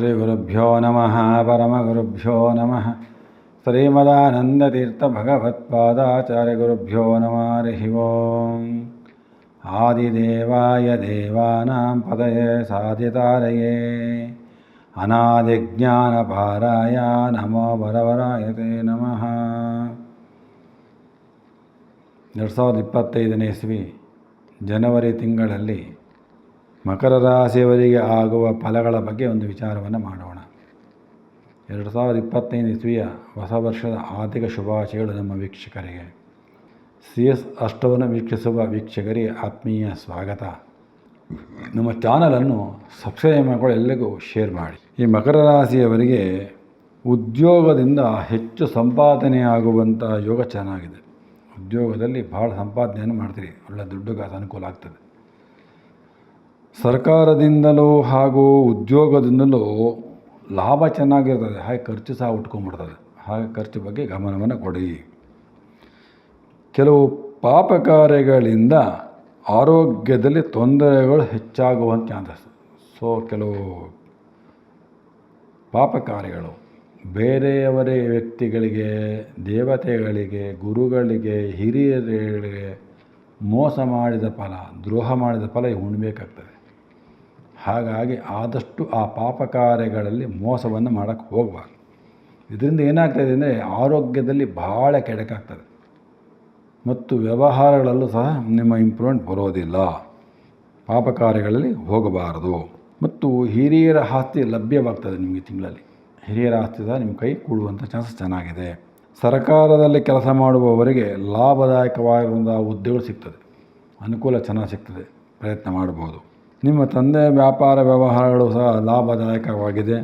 ಶ್ರೀಗುರುಭ್ಯೋ ನಮಃ, ಪರಮಗುರುಭ್ಯೋ ನಮಃ. ಶ್ರೀಮದಾನಂದತೀರ್ಥಭಗವತ್ಪಾದಾಚಾರ್ಯಗುರುಭ್ಯೋ ನಮಃ, ಹರಿः ಓಂ. ಆದಿದೇವಾಯ ದೇವಾನಾಂ ಪದಯೇ ಸಾಧಿತಾರಯೇ ಅನಾದಿಜ್ಞಾನಪಾರಾಯ ನಮೋ ವರವರಾಯ ತೇ ನಮಃ. ಎರಡು ಸಾವಿರದ ಇಪ್ಪತ್ತೈದನೇ ಇಸ್ವಿ, ಜನವರಿ ತಿಂಗಳಲ್ಲಿ ಮಕರ ರಾಶಿಯವರಿಗೆ ಆಗುವ ಫಲಗಳ ಬಗ್ಗೆ ಒಂದು ವಿಚಾರವನ್ನು ಮಾಡೋಣ. ಎರಡು ಸಾವಿರದ ಇಪ್ಪತ್ತೈದು ಇಸ್ವಿಯ ಹೊಸ ವರ್ಷದ ಆರ್ಥಿಕ ಶುಭಾಶಯಗಳು ನಮ್ಮ ವೀಕ್ಷಕರಿಗೆ. ಸಿ ಎಸ್ ಅಷ್ಟವನ್ನು ವೀಕ್ಷಿಸುವ ವೀಕ್ಷಕರಿಗೆ ಆತ್ಮೀಯ ಸ್ವಾಗತ. ನಮ್ಮ ಚಾನಲನ್ನು ಸಬ್ಸ್ಕ್ರೈಬ್ ಮಾಡಿಕೊಂಡು ಎಲ್ಲರಿಗೂ ಶೇರ್ ಮಾಡಿ. ಈ ಮಕರ ರಾಶಿಯವರಿಗೆ ಉದ್ಯೋಗದಿಂದ ಹೆಚ್ಚು ಸಂಪಾದನೆ ಆಗುವಂಥ ಯೋಗ ಚೆನ್ನಾಗಿದೆ. ಉದ್ಯೋಗದಲ್ಲಿ ಭಾಳ ಸಂಪಾದನೆಯನ್ನು ಮಾಡ್ತೀರಿ. ಒಳ್ಳೆ ದುಡ್ಡು ಅನುಕೂಲ ಆಗ್ತದೆ. ಸರ್ಕಾರದಿಂದಲೂ ಹಾಗೂ ಉದ್ಯೋಗದಿಂದಲೂ ಲಾಭ ಚೆನ್ನಾಗಿರ್ತದೆ. ಹಾಗೆ ಖರ್ಚು ಸಹ ಉಟ್ಕೊಂಡ್ಬಿಡ್ತದೆ. ಹಾಗೆ ಖರ್ಚು ಬಗ್ಗೆ ಗಮನವನ್ನು ಕೊಡಿ. ಕೆಲವು ಪಾಪ ಕಾರ್ಯಗಳಿಂದ ಆರೋಗ್ಯದಲ್ಲಿ ತೊಂದರೆಗಳು ಹೆಚ್ಚಾಗುವಂಥ ಚಾನ್ಸಸ್ ಸೊ, ಕೆಲವು ಪಾಪ ಕಾರ್ಯಗಳು ಬೇರೆಯವರೇ ವ್ಯಕ್ತಿಗಳಿಗೆ, ದೇವತೆಗಳಿಗೆ, ಗುರುಗಳಿಗೆ, ಹಿರಿಯರಿಗೆ ಮೋಸ ಮಾಡಿದ ಫಲ, ದ್ರೋಹ ಮಾಡಿದ ಫಲ ಉಣ್ಬೇಕಾಗ್ತದೆ ಹಾಗಾಗಿ ಆದಷ್ಟು ಆ ಪಾಪ ಕಾರ್ಯಗಳಲ್ಲಿ ಮೋಸವನ್ನು ಮಾಡೋಕ್ಕೆ ಹೋಗಬಾರ್ದು ಇದರಿಂದ ಏನಾಗ್ತದೆ ಅಂದರೆ ಆರೋಗ್ಯದಲ್ಲಿ ಭಾಳ ಕೆಡಕಾಗ್ತದೆ. ಮತ್ತು ವ್ಯವಹಾರಗಳಲ್ಲೂ ಸಹ ನಿಮ್ಮ ಇಂಪ್ರೂವ್ಮೆಂಟ್ ಬರೋದಿಲ್ಲ. ಪಾಪ ಕಾರ್ಯಗಳಲ್ಲಿ ಹೋಗಬಾರದು. ಮತ್ತು ಹಿರಿಯರ ಆಸ್ತಿ ಲಭ್ಯವಾಗ್ತದೆ ನಿಮಗೆ ತಿಂಗಳಲ್ಲಿ. ಹಿರಿಯರ ಆಸ್ತಿ ಸಹ ನಿಮ್ಮ ಕೈ ಕೂಡುವಂಥ ಚಾನ್ಸಸ್ ಚೆನ್ನಾಗಿದೆ. ಸರ್ಕಾರದಲ್ಲಿ ಕೆಲಸ ಮಾಡುವವರಿಗೆ ಲಾಭದಾಯಕವಾಗಿರುವಂಥ ಹುದ್ದೆಗಳು ಸಿಗ್ತದೆ. ಅನುಕೂಲ ಚೆನ್ನಾಗಿ ಸಿಗ್ತದೆ. ಪ್ರಯತ್ನ ಮಾಡ್ಬೋದು. ನಿಮ್ಮ ತಂದೆ ವ್ಯಾಪಾರ ವ್ಯವಹಾರಗಳು ಸಹ ಲಾಭದಾಯಕವಾಗಿದೆ.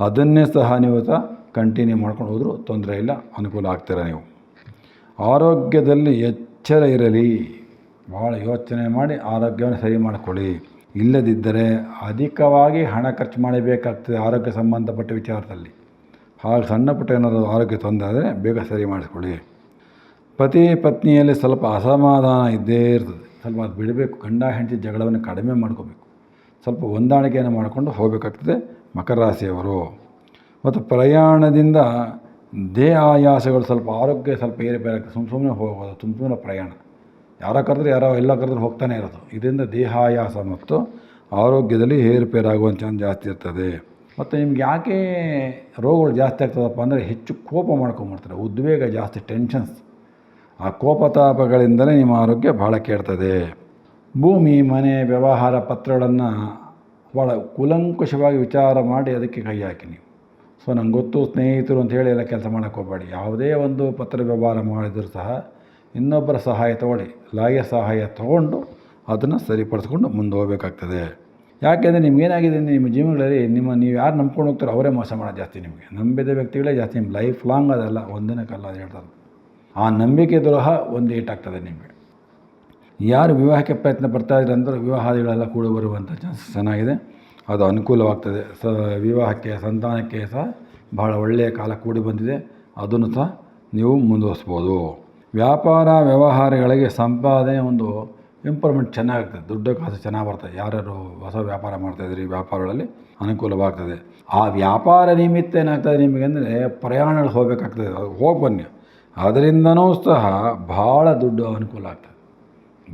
ಅದನ್ನೇ ಸಹ ನೀವು ಸಹ ಕಂಟಿನ್ಯೂ ಮಾಡ್ಕೊಂಡು ಹೋದರೂ ತೊಂದರೆ ಇಲ್ಲ. ಅನುಕೂಲ ಆಗ್ತೀರ ನೀವು? ಆರೋಗ್ಯದಲ್ಲಿ ಎಚ್ಚರ ಇರಲಿ. ಭಾಳ ಯೋಚನೆ ಮಾಡಿ ಆರೋಗ್ಯವನ್ನು ಸರಿ ಮಾಡಿಕೊಳ್ಳಿ. ಇಲ್ಲದಿದ್ದರೆ ಅಧಿಕವಾಗಿ ಹಣ ಖರ್ಚು ಮಾಡಬೇಕಾಗ್ತದೆ ಆರೋಗ್ಯ ಸಂಬಂಧಪಟ್ಟ ವಿಚಾರದಲ್ಲಿ. ಹಾಗೆ ಸಣ್ಣ ಪುಟ್ಟ ಏನಾದರೂ ಆರೋಗ್ಯ ತೊಂದರೆ ಆದರೆ ಬೇಗ ಸರಿ ಮಾಡಿಸ್ಕೊಳ್ಳಿ. ಪತಿ ಪತ್ನಿಯಲ್ಲಿ ಸ್ವಲ್ಪ ಅಸಮಾಧಾನ ಇದ್ದೇ ಇರ್ತದೆ. ಸ್ವಲ್ಪ ಅದು ಬಿಡಬೇಕು. ಗಂಡ ಹೆಂಡತಿ ಜಗಳವನ್ನು ಕಡಿಮೆ ಮಾಡ್ಕೋಬೇಕು. ಸ್ವಲ್ಪ ಹೊಂದಾಣಿಕೆಯನ್ನು ಮಾಡಿಕೊಂಡು ಹೋಗಬೇಕಾಗ್ತದೆ ಮಕರ ರಾಶಿಯವರು ಮತ್ತು ಪ್ರಯಾಣದಿಂದ ದೇಹ ಆಯಾಸಗಳು ಸ್ವಲ್ಪ ಆರೋಗ್ಯ ಸ್ವಲ್ಪ ಏರುಪೇರು ಸುಮ್ಮ ಸುಮ್ಮನೆ ಹೋಗೋದು ತುಂಬ ಸುಮ್ಮನೆ ಪ್ರಯಾಣ. ಯಾರೋ ಕರೆದ್ರೆ ಯಾರೋ ಎಲ್ಲ ಕರೆದ್ರೆ ಹೋಗ್ತಾನೆ ಇರೋದು. ಇದರಿಂದ ದೇಹಾಯಾಸ ಮತ್ತು ಆರೋಗ್ಯದಲ್ಲಿ ಏರುಪೇರಾಗುವಂಥ ಚಾನ್ಸ್ ಜಾಸ್ತಿ ಇರ್ತದೆ. ಮತ್ತು ನಿಮ್ಗೆ ಯಾಕೆ ರೋಗಗಳು ಜಾಸ್ತಿ ಆಗ್ತದಪ್ಪ ಅಂದರೆ ಹೆಚ್ಚು ಕೋಪ ಮಾಡ್ಕೊಂಬಿಡ್ತಾರೆ ಉದ್ವೇಗ ಜಾಸ್ತಿ ಟೆನ್ಷನ್ಸ್ ಆ ಕೋಪತಾಪಗಳಿಂದಲೇ ನಿಮ್ಮ ಆರೋಗ್ಯ ಭಾಳ ಕೆಡ್ತದೆ. ಭೂಮಿ, ಮನೆ, ವ್ಯವಹಾರ ಪತ್ರಗಳನ್ನು ಭಾಳ ಕೂಲಂಕುಷವಾಗಿ ವಿಚಾರ ಮಾಡಿ ಅದಕ್ಕೆ ಕೈ ಹಾಕಿ ನೀವು. ಸೊ, ನಂಗೆ ಗೊತ್ತು ಸ್ನೇಹಿತರು ಅಂತ ಹೇಳಿ ಎಲ್ಲ ಕೆಲಸ ಮಾಡೋಕ್ಕೆ ಹೋಗಬೇಡಿ. ಯಾವುದೇ ಒಂದು ಪತ್ರ ವ್ಯವಹಾರ ಮಾಡಿದರೂ ಸಹ ಇನ್ನೊಬ್ಬರ ಸಹಾಯ ತಗೊಳ್ಳಿ. ಲಾಯ ಸಹಾಯ ತಗೊಂಡು ಅದನ್ನು ಸರಿಪಡಿಸ್ಕೊಂಡು ಮುಂದೆ ಹೋಗಬೇಕಾಗ್ತದೆ. ಯಾಕೆಂದರೆ ನಿಮ್ಗೇನಾಗಿದೆ ನಿಮ್ಮ ಜೀವನಗಳಲ್ಲಿ ನಿಮ್ಮ ನೀವು ಯಾರು ನಂಬ್ಕೊಂಡು ಹೋಗ್ತಾರೋ ಅವರೇ ಮೋಸ ಮಾಡೋದು ಜಾಸ್ತಿ ನಿಮಗೆ. ನಂಬಿದ ವ್ಯಕ್ತಿಗಳೇ ಜಾಸ್ತಿ ನಿಮ್ಮ ಲೈಫ್ ಲಾಂಗ್ ಅದಲ್ಲ ಒಂದಿನ ಅದು ಹೇಳ್ತಾರೆ. ಆ ನಂಬಿಕೆ ದ್ರೋಹ ಒಂದು ಏಟಾಗ್ತದೆ ನಿಮಗೆ. ಯಾರು ವಿವಾಹಕ್ಕೆ ಪ್ರಯತ್ನ ಪಡ್ತಾ ಇದ್ದಾರೆ ಅಂದರೆ ವಿವಾಹಾದಿಗಳೆಲ್ಲ ಕೂಡ ಬರುವಂಥ ಚಾನ್ಸಸ್ ಚೆನ್ನಾಗಿದೆ. ಅದು ಅನುಕೂಲವಾಗ್ತದೆ. ಸ, ವಿವಾಹಕ್ಕೆ, ಸಂತಾನಕ್ಕೆ ಸಹ ಭಾಳ ಒಳ್ಳೆಯ ಕಾಲ ಕೂಡಿ ಬಂದಿದೆ. ಅದನ್ನು ಸಹ ನೀವು ಮುಂದುವರಿಸ್ಬೋದು. ವ್ಯಾಪಾರ ವ್ಯವಹಾರಗಳಿಗೆ ಸಂಪಾದನೆ ಒಂದು ಇಂಪ್ರೂವ್ಮೆಂಟ್ ಚೆನ್ನಾಗುತ್ತೆ ದುಡ್ಡು ಕಾಸು ಚೆನ್ನಾಗಿ ಬರ್ತದೆ. ಯಾರ್ಯಾರು ಹೊಸ ವ್ಯಾಪಾರ ಮಾಡ್ತಾಯಿದ್ರಿ ವ್ಯಾಪಾರಗಳಲ್ಲಿ ಅನುಕೂಲವಾಗ್ತದೆ. ಆ ವ್ಯಾಪಾರ ನಿಮಿತ್ತ ಏನಾಗ್ತದೆ ನಿಮಗೆ ಅಂದರೆ ಪ್ರಯಾಣಗಳು ಹೋಗಬೇಕಾಗ್ತದೆ. ಅದು ಹೋಗಿ ಬನ್ನಿ. ಅದರಿಂದನೂ ಸಹ ಭಾಳ ದುಡ್ಡು ಅನುಕೂಲ ಆಗ್ತದೆ.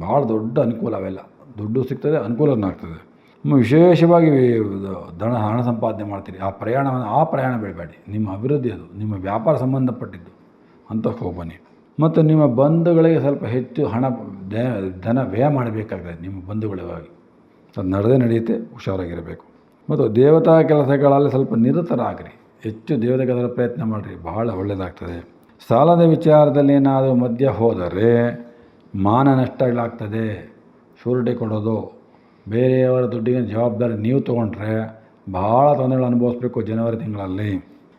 ಭಾಳ ದೊಡ್ಡ ಅನುಕೂಲ ಅವೆಲ್ಲ. ದುಡ್ಡು ಸಿಗ್ತದೆ, ಅನುಕೂಲನೂ ಆಗ್ತದೆ. ವಿಶೇಷವಾಗಿ ಧನ ಹಣ ಸಂಪಾದನೆ ಮಾಡ್ತೀರಿ. ಆ ಪ್ರಯಾಣವನ್ನು, ಆ ಪ್ರಯಾಣ ಬೆಳಬೇಡಿ ನಿಮ್ಮ ಅಭಿವೃದ್ಧಿ ಅದು. ನಿಮ್ಮ ವ್ಯಾಪಾರ ಸಂಬಂಧಪಟ್ಟಿದ್ದು. ಅಂತ ಹೋಗ್ಬನ್ನಿ ಮತ್ತು ನಿಮ್ಮ ಬಂಧುಗಳಿಗೆ ಸ್ವಲ್ಪ ಹೆಚ್ಚು ಹಣ ಧನ ವ್ಯಯ ಮಾಡಬೇಕಾಗ್ತದೆ ನಿಮ್ಮ ಬಂಧುಗಳಿಗಾಗಿ. ಅದು ನಡೆದೇ ನಡೆಯುತ್ತೆ, ಹುಷಾರಾಗಿರಬೇಕು. ಮತ್ತು ದೇವತಾ ಕೆಲಸಗಳಲ್ಲಿ ಸ್ವಲ್ಪ ನಿರತರಾಗ್ರಿ. ಹೆಚ್ಚು ದೇವತಾ ಕೆಲಸ ಪ್ರಯತ್ನ ಮಾಡಿರಿ. ಬಹಳ ಒಳ್ಳೆಯದಾಗ್ತದೆ ಸಾಲದ ವಿಚಾರದಲ್ಲಿ ಏನಾದರೂ ಮಧ್ಯ ಹೋದರೆ ಮಾನ ನಷ್ಟಗಳಾಗ್ತದೆ ಶೂರಿಟಿ ಕೊಡೋದು. ಬೇರೆಯವರ ದುಡ್ಡಿಗೆ ಜವಾಬ್ದಾರಿ ನೀವು ತೊಗೊಂಡ್ರೆ ಭಾಳ ತೊಂದರೆಗಳು ಅನುಭವಿಸ್ಬೇಕು ಜನವರಿ ತಿಂಗಳಲ್ಲಿ.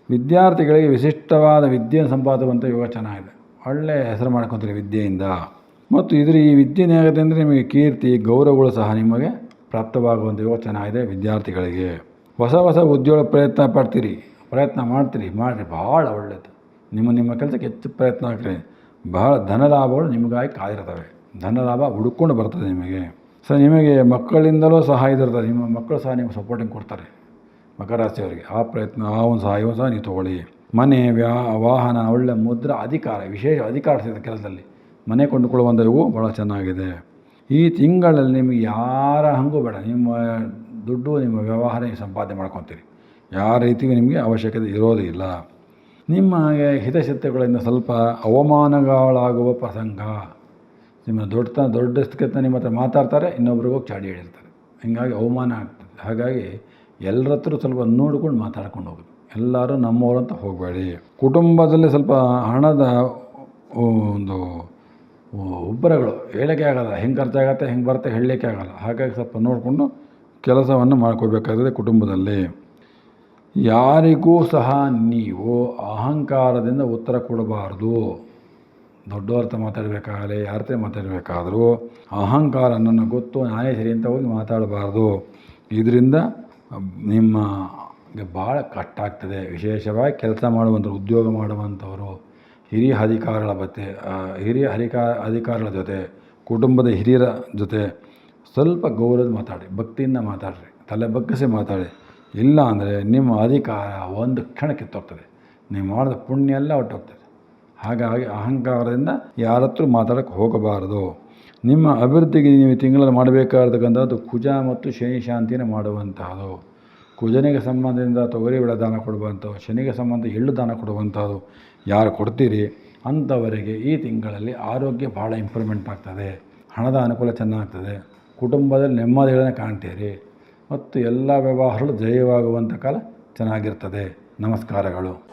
ವಿದ್ಯಾರ್ಥಿಗಳಿಗೆ ವಿಶಿಷ್ಟವಾದ ವಿದ್ಯೆಯನ್ನು ಸಂಪಾದಿಸುವಂಥ ಯೋಗ ಚೆನ್ನಾಗಿದೆ. ಒಳ್ಳೆಯ ಹೆಸರು ಮಾಡ್ಕೊತೀರಿ ವಿದ್ಯೆಯಿಂದ. ಮತ್ತು ಇದರ ಈ ವಿದ್ಯೆ ಏನಾಗುತ್ತೆ ಅಂದರೆ ನಿಮಗೆ ಕೀರ್ತಿ, ಗೌರವಗಳು ಸಹ ನಿಮಗೆ ಪ್ರಾಪ್ತವಾಗುವಂಥ ಯೋಗ ಚೆನ್ನಾಗಿದೆ ವಿದ್ಯಾರ್ಥಿಗಳಿಗೆ. ಹೊಸ ಹೊಸ ಉದ್ಯೋಗ ಪ್ರಯತ್ನ ಪಡ್ತೀರಿ, ಪ್ರಯತ್ನ ಮಾಡ್ತೀರಿ, ಮಾಡಿರಿ ಭಾಳ ಒಳ್ಳೆಯದು ನಿಮ್ಮ ನಿಮ್ಮ ಕೆಲಸಕ್ಕೆ ಹೆಚ್ಚು ಪ್ರಯತ್ನ ಹಾಕ್ರಿ ಬಹಳ ಧನ ಲಾಭಗಳು ನಿಮಗಾಗಿ ಕಾದಿರ್ತವೆ ಧನ ಲಾಭ ಹುಡುಕೊಂಡು ಬರ್ತದೆ ನಿಮಗೆ. ಸೊ ನಿಮಗೆ ಮಕ್ಕಳಿಂದಲೂ ಸಹ ಇದಿರ್ತದೆ ನಿಮ್ಮ ಮಕ್ಕಳು ಸಹ ನಿಮಗೆ ಸಪೋರ್ಟಿಂಗ್ ಕೊಡ್ತಾರೆ. ಮಕರ ರಾಶಿಯವರಿಗೆ ಆ ಪ್ರಯತ್ನ, ಆ ಒಂದು ಸಹ ಇವನು ಸಹ ನೀವು ತಗೊಳ್ಳಿ. ಮನೆ, ವ್ಯಾ, ವಾಹನ, ಒಳ್ಳೆ ಮುದ್ರ, ಅಧಿಕಾರ, ವಿಶೇಷ ಅಧಿಕಾರ ಸಿಗುತ್ತೆ ಕೆಲಸದಲ್ಲಿ. ಮನೆ ಕೊಂಡುಕೊಳ್ಳುವಂಥ ಇವು ಭಾಳ ಚೆನ್ನಾಗಿದೆ. ಈ ತಿಂಗಳಲ್ಲಿ ನಿಮಗೆ ಯಾರ ಹಂಗೂ ಬೇಡ. ನಿಮ್ಮ ದುಡ್ಡು, ನಿಮ್ಮ ವ್ಯವಹಾರ ಸಂಪಾದನೆ ಮಾಡ್ಕೊತೀರಿ. ಯಾವ ರೀತಿಗೂ ನಿಮಗೆ ಅವಶ್ಯಕತೆ ಇರೋದಿಲ್ಲ ನಿಮ್ಮ ಹಿತಶತ್ರುಗಳಿಂದ ಸ್ವಲ್ಪ ಅವಮಾನಗಳಾಗುವ ಪ್ರಸಂಗ. ನಿಮ್ಮ ದೊಡ್ಡ ದೊಡ್ಡಸ್ತಿಕೆತನ ನಿಮ್ಮ ಹತ್ರ ಮಾತಾಡ್ತಾರೆ, ಇನ್ನೊಬ್ರಿಗೂ ಚಾಡಿ ಹೇಳಿರ್ತಾರೆ ಹೀಗಾಗಿ ಅವಮಾನ ಆಗ್ತದೆ. ಹಾಗಾಗಿ ಎಲ್ಲರ ಹತ್ರ ಸ್ವಲ್ಪ ನೋಡ್ಕೊಂಡು ಮಾತಾಡ್ಕೊಂಡು ಹೋಗೋದು. ಎಲ್ಲರೂ ನಮ್ಮವರಂತ ಹೋಗಬೇಡಿ. ಕುಟುಂಬದಲ್ಲಿ ಸ್ವಲ್ಪ ಹಣದ ಒಂದು ಉಬ್ಬರಗಳು ಹೇಳೋಕ್ಕೆ ಆಗಲ್ಲ. ಹೆಂಗೆ ಖರ್ಚಾಗತ್ತೆ, ಹೆಂಗೆ ಬರುತ್ತೆ ಹೇಳಲಿಕ್ಕೆ ಆಗಲ್ಲ. ಹಾಗಾಗಿ ಸ್ವಲ್ಪ ನೋಡಿಕೊಂಡು ಕೆಲಸವನ್ನು ಮಾಡ್ಕೋಬೇಕಾಗಿದೆ ಕುಟುಂಬದಲ್ಲಿ. ಯಾರಿಗೂ ಸಹ ನೀವು ಅಹಂಕಾರದಿಂದ ಉತ್ತರ ಕೊಡಬಾರ್ದು. ದೊಡ್ಡವ್ರ ಮಾತಾಡಬೇಕಾಗಲಿ, ಯಾರ ಮಾತಾಡಬೇಕಾದರೂ ಅಹಂಕಾರ ನನ್ನ ಗೊತ್ತು, ನಾನೇ ಸರಿ ಅಂತ ಹೋಗಿ ಮಾತಾಡಬಾರ್ದು. ಇದರಿಂದ ನಿಮ್ಮ ಭಾಳ ಕಷ್ಟ ಆಗ್ತದೆ ವಿಶೇಷವಾಗಿ ಕೆಲಸ ಮಾಡುವಂಥ ಉದ್ಯೋಗ ಮಾಡುವಂಥವರು, ಹಿರಿಯ ಅಧಿಕಾರಿಗಳ ಬಗ್ಗೆ ಹಿರಿಯ ಅಧಿಕಾ, ಅಧಿಕಾರಿಗಳ ಜೊತೆ, ಕುಟುಂಬದ ಹಿರಿಯರ ಜೊತೆ ಸ್ವಲ್ಪ ಗೌರವದ ಮಾತಾಡಿ, ಭಕ್ತಿಯಿಂದ ಮಾತಾಡಿರಿ, ತಲೆ ಬಗ್ಗಿಸಿ ಮಾತಾಡಿ. ಇಲ್ಲ ಅಂದರೆ ನಿಮ್ಮ ಅಧಿಕಾರ ಒಂದು ಕ್ಷಣ ಕಿತ್ತೋಗ್ತದೆ ನೀವು ಮಾಡಿದ ಪುಣ್ಯ ಎಲ್ಲ ಹೊಟ್ಟೋಗ್ತದೆ ಹಾಗಾಗಿ ಅಹಂಕಾರದಿಂದ ಯಾರ ಹತ್ರ ಮಾತಾಡೋಕ್ಕೆ ಹೋಗಬಾರದು. ನಿಮ್ಮ ಅಭಿವೃದ್ಧಿಗೆ ನೀವು ತಿಂಗಳಲ್ಲಿ ಮಾಡಬೇಕಾದಕ್ಕಂಥದ್ದು ಕುಜ ಮತ್ತು ಶನಿ ಶಾಂತಿನ ಮಾಡುವಂತಹದ್ದು ಕುಜನಿಗೆ ಸಂಬಂಧದಿಂದ ತೊಗರಿ ಬೆಳೆ ದಾನ ಕೊಡುವಂಥದ್ದು ಶನಿಗೆ ಸಂಬಂಧ ಎಳ್ಳು ದಾನ ಕೊಡುವಂಥದ್ದು ಯಾರು ಕೊಡ್ತೀರಿ? ಅಂಥವರಿಗೆ ಈ ತಿಂಗಳಲ್ಲಿ ಆರೋಗ್ಯ ಭಾಳ ಇಂಪ್ರೂವ್ಮೆಂಟ್ ಆಗ್ತದೆ. ಹಣದ ಅನುಕೂಲ ಚೆನ್ನಾಗ್ತದೆ. ಕುಟುಂಬದಲ್ಲಿ ನೆಮ್ಮದಿಗಳನ್ನು ಕಾಣ್ತೀರಿ. ಮತ್ತು ಎಲ್ಲ ವ್ಯವಹಾರಗಳು ಜಯವಾಗುವಂಥ ಕಾಲ ಚೆನ್ನಾಗಿರ್ತದೆ. ನಮಸ್ಕಾರಗಳು.